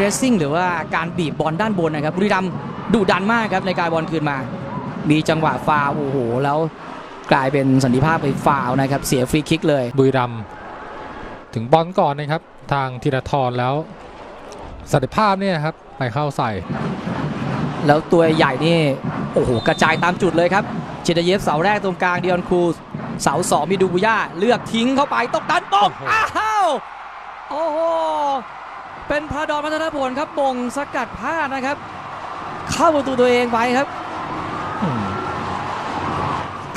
รสซิ่งหรือว่าการบีบบอลด้านบนนะครับบุรีรัมย์ดุดันมากครับในการบอลคืนมา มีจังหวะฟาวล์โอ้โหแล้วกลายเป็นสันติภาพไปฟาวล์นะครับ เสียฟรีคิกเลย บุรีรัมย์ถึงบอลก่อนนะครับ ทางธีรทรแล้วสันติภาพเนี่ยครับไปเข้าใส่ แล้วตัวใหญ่นี่โอ้โหกระจายตามจุดเลยครับเจเดเยฟเสาแรกตรงกลางเดียนครูสเสาสองมีดูบุย่าเลือกทิ้งเข้าไปตกดันตกโอ้โหอ้าวโอ้โห เป็นพระดอนพัฒนผลครับมงสกัดพลาดนะครับ เข้าประตูตัวเองไปครับ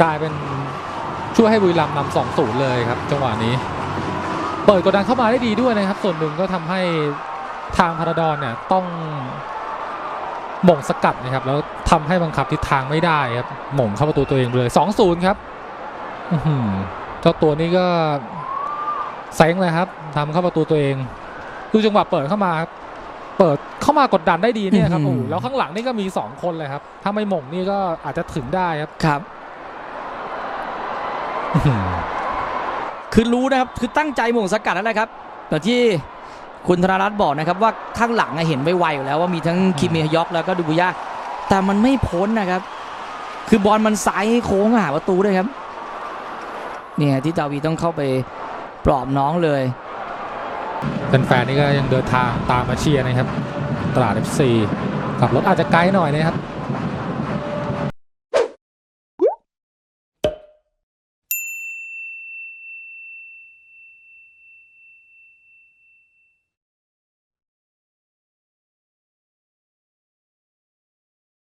กลายเป็นช่วยให้บุรีรัมย์นำสองศูนย์เลยครับ จังหวะนี้ เปิดกดดันเข้ามาได้ดีด้วยนะครับ ส่วนหนึ่งก็ทำให้ทางพาราดอนเนี่ยต้องหม่งสกัดนะครับ แล้วทำให้บังคับทิศทางไม่ได้ครับหม่งเข้าประตูตัวเองเลย2-0ครับอื้อหือเจ้าตัวนี้ก็เซ็งเลยครับทำเข้าประตูตัวเอง ดูจังหวะเปิดเข้ามาครับเปิดเข้ามากดดันได้ดีเนี่ยครับอื้อหือโอ้โหแล้วข้างหลังนี่ก็มีสองคนเลยครับ ถ้าไม่หม่งนี่ก็อาจจะถึงได้ครับครับอื้อหือคือรู้นะครับคือตั้งใจหม่งสกัดนั่นแหละครับแต่ที่คุณธนรัตน์บอกนะครับ ว่าข้างหลังอะเห็นไวๆอยู่แล้วว่ามีทั้งคิมเมฮยอกแล้วก็ดูบุย่าแต่มันไม่พ้นนะครับ คือบอลมันสายโค้งหาประตูด้วยครับ เนี่ยที่ดาวีต้องเข้าไปปลอบน้องเลย แฟนๆนี่ก็ยังเดินทางตามมาเชียร์นะครับ ตลาด F4 ขับรถอาจจะไกลหน่อยนะครับ